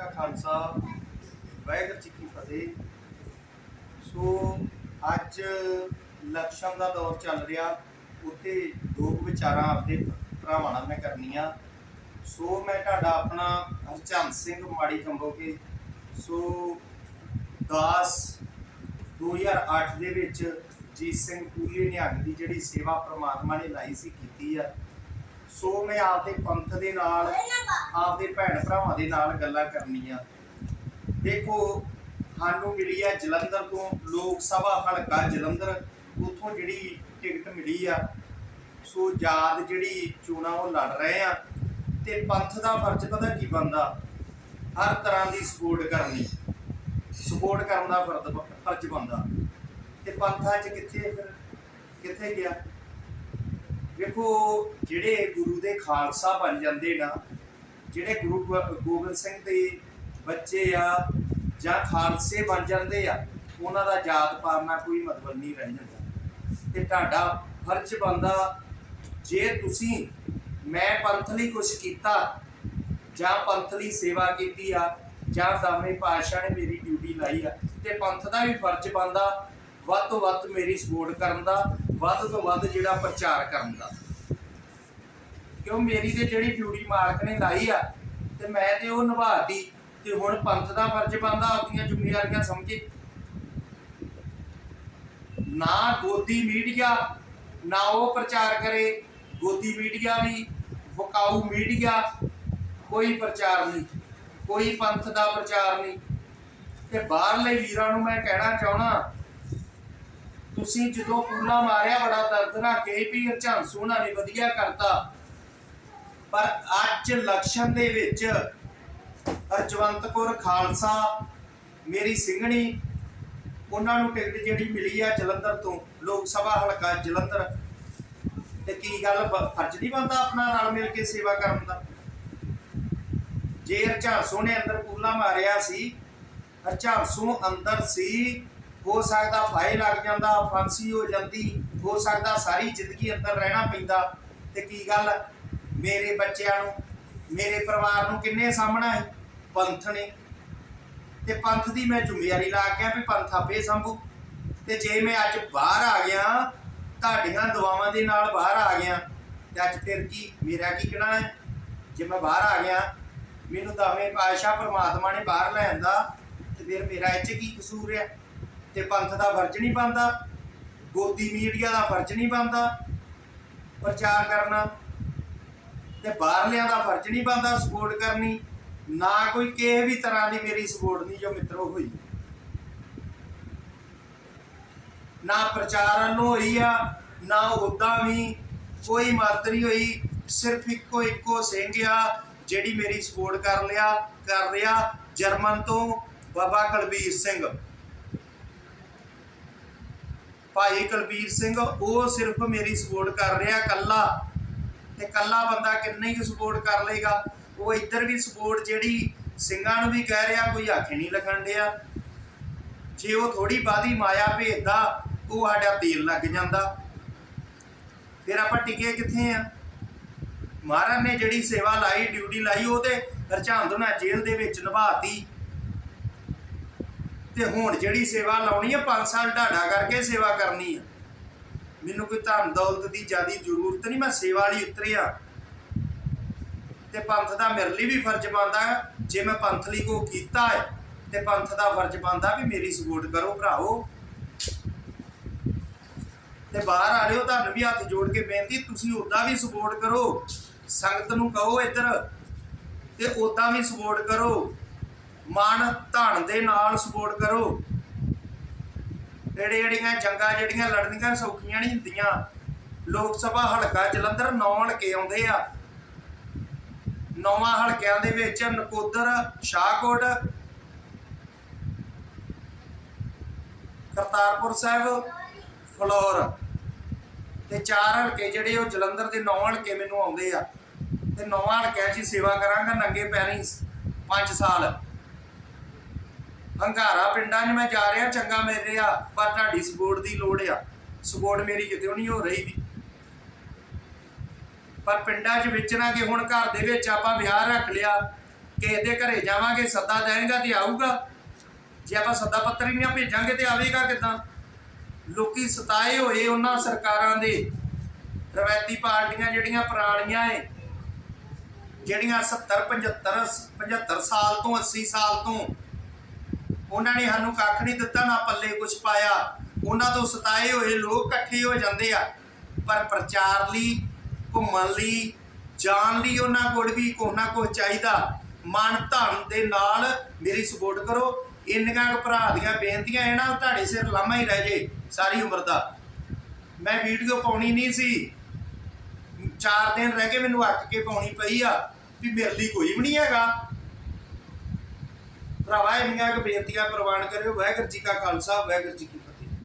ਕਾ ਖਾਲਸਾ, ਵਾਹਿਗੁਰੂ ਜੀ ਕੀ ਫਤਿਹ। ਸੋ ਅੱਜ ਲਕਸ਼ਮ ਦਾ ਦੌਰ ਚੱਲ ਰਿਹਾ। ਉੱਤੇ ਦੋ ਵਿਚਾਰਾਂ ਆਪਦੇ ਭਰਾਵਾਂ ਨਾਲ ਮੈਂ ਕਰਨੀਆਂ। ਸੋ ਮੈਂ ਤੁਹਾਡਾ ਆਪਣਾ ਹਰਚੰਦ ਸਿੰਘ ਮਾੜੀ ਕੰਬੋਗੇ ਸੋ 10 2008 ਦੇ ਵਿੱਚ ਜੀਤ ਸਿੰਘ ਪੂਰੀ ਨਿਹੰਗ ਦੀ ਜਿਹੜੀ ਸੇਵਾ ਪ੍ਰਮਾਤਮਾ ਨੇ ਲਾਈ ਸੀ, ਕੀਤੀ ਆ। ਸੋ ਮੈਂ ਆਪਦੇ ਪੰਥ ਦੇ ਨਾਲ, ਆਪਦੇ ਭੈਣ ਭਰਾਵਾਂ ਦੇ ਨਾਲ ਗੱਲਾਂ ਕਰਨੀਆਂ। ਦੇਖੋ, ਸਾਨੂੰ ਮਿਲੀ ਆ ਜਲੰਧਰ ਤੋਂ, ਲੋਕ ਸਭਾ ਹਲਕਾ ਜਲੰਧਰ, ਉਥੋਂ ਜਿਹੜੀ ਟਿਕਟ ਮਿਲੀ ਆ, ਸੋ ਯਾਦ ਜਿਹੜੀ ਚੋਣਾਂ ਉਹ ਲੜ ਰਹੇ ਆ, ਤੇ ਪੰਥ ਦਾ ਫਰਜ਼ ਪਤਾ ਕੀ ਬੰਦਾ ਹਰ ਤਰ੍ਹਾਂ ਦੀ ਸਪੋਰਟ ਕਰਨੀ। ਸਪੋਰਟ ਕਰਨ ਦਾ ਫਰਜ਼ ਫਰਜ਼ ਬੰਦਾ ਤੇ ਪੰਥਾਂ 'ਚ ਕਿੱਥੇ ਫਿਰ? ਕਿੱਥੇ ਗਿਆ? ਵੇਖੋ, ਜਿਹੜੇ ਗੁਰੂ ਦੇ ਖਾਲਸਾ ਬਣ ਜਾਂਦੇ ਨਾ, ਜਿਹੜੇ ਗੁਰੂ ਗੋਬਿੰਦ ਸਿੰਘ ਦੇ ਬੱਚੇ ਆ ਜਾਂ ਖਾਲਸੇ ਬਣ ਜਾਂਦੇ ਆ, ਉਹਨਾਂ ਦਾ ਜਾਤ ਪਾਰਨਾ ਕੋਈ ਮਤਲਬ ਨਹੀਂ ਰਹਿ ਜਾਂਦਾ। ਤੇ ਤੁਹਾਡਾ ਫਰਜ਼ ਬੰਦਾ ਜੇ ਤੁਸੀਂ ਮੈਂ ਪੰਥ ਲਈ ਕੁਝ ਕੀਤਾ, ਜਾਂ ਪੰਥ ਲਈ ਸੇਵਾ ਕੀਤੀ ਆ, ਜਾਂ ਦਾਮੇ ਪਾਤਸ਼ਾਹ ਨੇ ਮੇਰੀ ਡਿਊਟੀ ਲਾਈ ਆ, ਤੇ ਪੰਥ ਦਾ ਵੀ ਫਰਜ਼ ਬੰਦਾ ਵੱਧ ਤੋਂ ਵੱਧ ਮੇਰੀ ਸਪੋਰਟ ਕਰਨ ਦਾ ਵੱਧ ਤੋਂ ਵੱਧ ਜਿਹੜਾ ਪ੍ਰਚਾਰ ਕਰਨ ਦਾ। ਕਿਉਂ ਮੇਰੀ ਤੇ ਜਿਹੜੀ ਡਿਊਟੀ ਮਾਲਕ ਨੇ ਲਾਈ ਆ, ਤੇ ਮੈਂ ਤੇ ਉਹ ਨਿਭਾਤੀ, ਤੇ ਹੁਣ ਪੰਥ ਦਾ ਫਰਜ਼ ਬੰਦਾ ਆਪਣੀਆਂ ਜ਼ਿੰਮੇਵਾਰੀਆਂ ਸਮਝੇ ਨਾ ਗੋਦੀ ਮੀਡੀਆ, ਨਾ ਉਹ ਪ੍ਰਚਾਰ ਕਰੇ, ਗੋਦੀ ਮੀਡੀਆ ਵੀ, ਵਕਾਊ ਮੀਡੀਆ, ਕੋਈ ਪ੍ਰਚਾਰ ਨਹੀਂ, ਕੋਈ ਪੰਥ ਦਾ ਪ੍ਰਚਾਰ ਨਹੀਂ। ਤੇ ਬਾਹਰਲੇ ਵੀਰਾਂ ਨੂੰ ਮੈਂ ਕਹਿਣਾ ਚਾਹਣਾ ਤੁਸੀਂ ਜਦੋਂ ਪੂਲਾ ਮਾਰਿਆ, ਬੜਾ ਦਰਦ ਕੇ ਵੀ ਹਰਚੰਦ ਸੋਹਣਾ ਨੇ ਵਧੀਆ ਕਰਤਾ। ਪਰ ਅੱਜ ਇਲੈਕਸ਼ਨ ਦੇ ਵਿੱਚ ਅਰਜਵੰਤ ਕੌਰ ਖਾਲਸਾ, ਮੇਰੀ ਸਿੰਘਣੀ, ਉਹਨਾਂ ਨੂੰ ਟਿਕਟ ਜਿਹੜੀ ਮਿਲੀ ਆ ਜਲੰਧਰ ਤੋਂ, ਲੋਕ ਸਭਾ ਹਲਕਾ ਜਲੰਧਰ। ਤੇ ਕੀ ਗੱਲ ਫਰਜ਼ ਨਹੀਂ ਬੰਦਾ ਆਪਣਾ ਨਾਲ ਮਿਲ ਕੇ ਸੇਵਾ ਕਰਨ ਦਾ? ਜੇ ਹਰਝਾਂਸੂ ਨੇ ਅੰਦਰ ਪੂਲਾ ਮਾਰਿਆ ਸੀ ਹਰਝਾਂਸੂ ਅੰਦਰ ਸੀ ਹੋ ਸਕਦਾ ਫਾਇਲ ਲੱਗ ਜਾਂਦਾ, ਫਾਂਸੀ ਹੋ ਜਾਂਦੀ, ਹੋ ਸਕਦਾ ਸਾਰੀ ਜ਼ਿੰਦਗੀ ਅੰਦਰ ਰਹਿਣਾ ਪੈਂਦਾ। ਤੇ ਕੀ ਗੱਲ? ਮੇਰੇ ਬੱਚਿਆਂ ਨੂੰ, ਮੇਰੇ ਪਰਿਵਾਰ ਨੂੰ ਕਿੰਨੇ ਸਾਹਮਣਾ ਹੈ? ਪੰਥ ਨੇ। ਤੇ ਪੰਥ ਦੀ ਮੈਂ ਜ਼ਿੰਮੇਵਾਰੀ ਲਾ ਗਿਆ ਵੀ ਪੰਥ ਆਪੇ ਸੰਭੂ। ਤੇ ਜੇ ਮੈਂ ਅੱਜ ਬਾਹਰ ਆ ਗਿਆ, ਤੁਹਾਡੀਆਂ ਦੁਆਵਾਂ ਦੇ ਨਾਲ ਬਾਹਰ ਆ ਗਿਆ, ਤੇ ਅੱਜ ਫਿਰ ਕੀ? ਮੇਰਾ ਕੀ ਕਹਿਣਾ ਹੈ? ਜੇ ਮੈਂ ਬਾਹਰ ਆ ਗਿਆ, ਮੈਨੂੰ ਦਾਵੇਂ ਪਾਤਸ਼ਾਹ ਪ੍ਰਮਾਤਮਾ ਨੇ ਬਾਹਰ ਲੈ ਆਂਦਾ, ਤੇ ਫਿਰ ਮੇਰਾ ਇੱਥੇ ਕੀ ਕਸੂਰ ਹੈ? ਤੇ ਪੰਥ ਦਾ ਫਰਜ਼ ਨਹੀਂ ਬਣਦਾ, ਗੋਦੀ ਮੀਡੀਆ ਦਾ ਫਰਜ਼ ਨਹੀਂ ਬਣਦਾ, ਪ੍ਰਚਾਰ ਕਰਨਾ, ਤੇ ਬਾਹਰਲਿਆਂ ਦਾ ਫਰਜ਼ ਨਹੀਂ ਬਣਦਾ ਸਪੋਰਟ ਕਰਨੀ, ਨਾ ਕੋਈ ਕਿਸੇ ਵੀ ਤਰ੍ਹਾਂ ਦੀ ਮੇਰੀ ਸਪੋਰਟ ਨਹੀਂ ਜੋ ਮਿੱਤਰੋ ਹੋਈ। ਨਾ ਪ੍ਰਚਾਰਨ ਨੂੰ ਹੋਈ ਆ, ਨਾ ਉਦਾਂ ਵੀ ਕੋਈ ਮਦਦ ਨਹੀਂ ਹੋਈ, ਸਿਰਫ ਇੱਕੋ ਇੱਕੋ ਸਿੰਘ ਆ ਜਿਹੜੀ ਮੇਰੀ ਸਪੋਰਟ ਕਰ ਲਿਆ, ਕਰ ਰਿਹਾ ਜਰਮਨ ਤੋਂ ਬਾਬਾ ਕੁਲਬੀਰ ਸਿੰਘ। ਭਾਈ ਕੁਲਬੀਰ ਸਿੰਘ, ਉਹ ਸਿਰਫ ਮੇਰੀ ਸਪੋਰਟ ਕਰ ਰਿਹਾ ਕੱਲਾ ਤੇ ਕੱਲਾ ਬੰਦਾ ਕਿੰਨੀ ਕੁ ਸਪੋਰਟ ਕਰ ਲੇਗਾ ਉਹ ਇੱਧਰ ਵੀ ਸਪੋਰਟ ਜਿਹੜੀ ਸਿੰਘਾਂ ਨੂੰ ਵੀ ਕਹਿ ਰਿਹਾ, ਕੋਈ ਆਖੇ ਨਹੀਂ ਲੱਗਣ ਡਿਆ। ਜੇ ਉਹ ਥੋੜੀ ਬਾਦੀ ਮਾਇਆ ਭੇਜਦਾ, ਉਹ ਸਾਡਾ ਤੇਲ ਲੱਗ ਜਾਂਦਾ। ਫਿਰ ਆਪਾਂ ਟਿਕੇ ਕਿੱਥੇ ਆ? ਮਹਾਰਾਜ ਨੇ ਜਿਹੜੀ ਸੇਵਾ ਲਾਈ, ਡਿਊਟੀ ਲਾਈ, ਉਹ ਤੇ ਹਰਚੰਦ ਨਾਲ ਜੇਲ੍ਹ ਦੇ ਵਿੱਚ ਨਿਭਾਤੀ। ਤੇ ਹੁਣ ਜਿਹੜੀ ਸੇਵਾ ਲਾਉਣੀ ਹੈ 5 ਸਾਲ ਢਾਡਾ ਕਰਕੇ ਸੇਵਾ ਕਰਨੀ ਆ। ਮੈਨੂੰ ਕੋਈ ਧਨ ਦੌਲਤ ਦੀ ਜਿਆਦੀ ਜ਼ਰੂਰਤ ਨਹੀਂ, ਮੈਂ ਸੇਵਾ ਲਈ ਉਤਰਿਆ। ਤੇ ਪੰਥ ਦਾ ਮੇਰੇ ਲਈ ਵੀ ਫਰਜ਼ ਬਣਦਾ ਜੇ ਮੈਂ ਪੰਥ ਲਈ ਕੋ ਕੀਤਾ ਹੈ, ਤੇ ਪੰਥ ਦਾ ਫਰਜ਼ ਬਣਦਾ ਵੀ ਮੇਰੀ ਸਪੋਰਟ ਕਰੋ ਭਰਾਓ ਤੇ ਬਾਹਰ ਆ ਲਿਓ ਤੁਹਾਨੂੰ ਵੀ ਹੱਥ ਜੋੜ ਕੇ ਬੇਨਤੀ, ਤੁਸੀਂ ਉਦਾਂ ਵੀ ਸਪੋਰਟ ਕਰੋ। ਸੰਗਤ ਨੂੰ ਕਹੋ ਇੱਧਰ, ਤੇ ਉਦਾਂ ਵੀ ਸਪੋਰਟ ਕਰੋ। ਮਨ ਧਨ ਦੇ ਨਾਲ ਸਪੋਰਟ ਕਰੋ। ਜਿਹੜੇ ਜਿਹੜੀਆਂ ਜੰਗਾਂ, ਜਿਹੜੀਆਂ ਲੜਨੀਆਂ ਸੌਖੀਆਂ ਨਹੀਂ ਹੁੰਦੀਆਂ। ਲੋਕ ਸਭਾ ਹਲਕਾ ਜਲੰਧਰ ਨੌ ਹਲਕੇ ਆਉਂਦੇ ਆ। ਨੌਵਾਂ ਹਲਕਿਆਂ ਦੇ ਵਿੱਚ ਨਕੋਦਰ, ਸ਼ਾਹਕੋਟ, ਕਰਤਾਰਪੁਰ ਸਾਹਿਬ, ਫਲੋਰ। ਤੇ ਚਾਰ ਹਲਕੇ ਜਿਹੜੇ ਉਹ ਜਲੰਧਰ ਦੇ ਨੌ ਹਲਕੇ ਮੈਨੂੰ ਆਉਂਦੇ ਆ। ਤੇ ਨੌਵਾਂ ਹਲਕਿਆਂ 'ਚ ਹੀ ਸੇਵਾ ਕਰਾਂਗਾ ਨੰਗੇ ਪੈਰੀਂ 5 ਸਾਲ। ਹੰਗਾਰਾ ਪਿੰਡਾਂ 'ਚ ਮੈਂ ਜਾ ਰਿਹਾ, ਚੰਗਾ ਮਿਲ ਰਿਹਾ, ਪਰ ਤੁਹਾਡੀ ਸਪੋਰਟ ਦੀ ਲੋੜ ਆ। ਸਪੋਰਟ ਮੇਰੀ ਕਿਤੇ ਨਹੀਂ ਹੋ ਰਹੀ ਵੀ। ਪਰ ਪਿੰਡਾਂ 'ਚ ਵਿਚਰਾਂਗੇ ਹੁਣ ਘਰ ਦੇ ਵਿੱਚ ਆਪਾਂ ਵਿਆਹ ਰੱਖ ਲਿਆ, ਕਿਸੇ ਦੇ ਘਰੇ ਜਾਵਾਂਗੇ, ਸੱਦਾ ਦੇਣਗਾ ਤੇ ਆਊਗਾ। ਜੇ ਆਪਾਂ ਸੱਦਾ ਪੱਤਰ ਹੀ ਨਾ ਭੇਜਾਂਗੇ ਤੇ ਆਵੇਗਾ ਕਿੱਦਾਂ? ਲੋਕੀ ਸਤਾਏ ਹੋਏ ਉਹਨਾਂ ਸਰਕਾਰਾਂ ਦੇ। ਰਵਾਇਤੀ ਪਾਰਟੀਆਂ ਜਿਹੜੀਆਂ ਪੁਰਾਣੀਆਂ ਏ, ਜਿਹੜੀਆਂ 70 75 75 ਸਾਲ ਤੋਂ 80 ਸਾਲ ਤੋਂ ਉਹਨਾਂ ਨੇ ਸਾਨੂੰ ਕੱਖ ਨਹੀਂ ਦਿੱਤਾ, ਨਾ ਪੱਲੇ ਕੁਝ ਪਾਇਆ। ਉਹਨਾਂ ਤੋਂ ਸਤਾਏ ਹੋਏ ਲੋਕ ਇਕੱਠੇ ਹੋ ਜਾਂਦੇ ਆ। ਪਰ ਪ੍ਰਚਾਰ ਲਈ, ਘੁੰਮਣ ਲਈ, ਜਾਣ ਲਈ ਉਹਨਾਂ ਕੋਲ ਵੀ ਕੁਛ ਨਾ ਕੁਛ ਚਾਹੀਦਾ। ਮਨ ਧਨ ਦੇ ਨਾਲ ਮੇਰੀ ਸਪੋਰਟ ਕਰੋ। ਇੰਨੀਆਂ ਕੁ ਭਰਾ ਦੀਆਂ ਬੇਨਤੀਆਂ ਇਹਨਾਂ ਤੁਹਾਡੇ ਸਿਰ ਲਾਮਾ ਹੀ ਰਹਿ ਜੇ ਸਾਰੀ ਉਮਰ ਦਾ। ਮੈਂ ਵੀਡੀਓ ਪਾਉਣੀ ਨਹੀਂ ਸੀ। ਚਾਰ ਦਿਨ ਰਹਿ ਗਏ ਮੈਨੂੰ ਅੱਕ ਕੇ ਪਾਉਣੀ ਪਈ ਆ, ਵੀ ਮੇਰੇ ਲਈ ਕੋਈ ਵੀ ਨਹੀਂ ਹੈਗਾ। ਭਰਾਵਾ ਇੰਨੀਆਂ ਕੁ ਬੇਨਤੀਆਂ ਪ੍ਰਵਾਨ ਕਰਿਓ। ਵਾਹਿਗੁਰੂ ਜੀ ਕਾ ਖਾਲਸਾ ਵਾਹਿਗੁਰੂ ਜੀ ਕੀ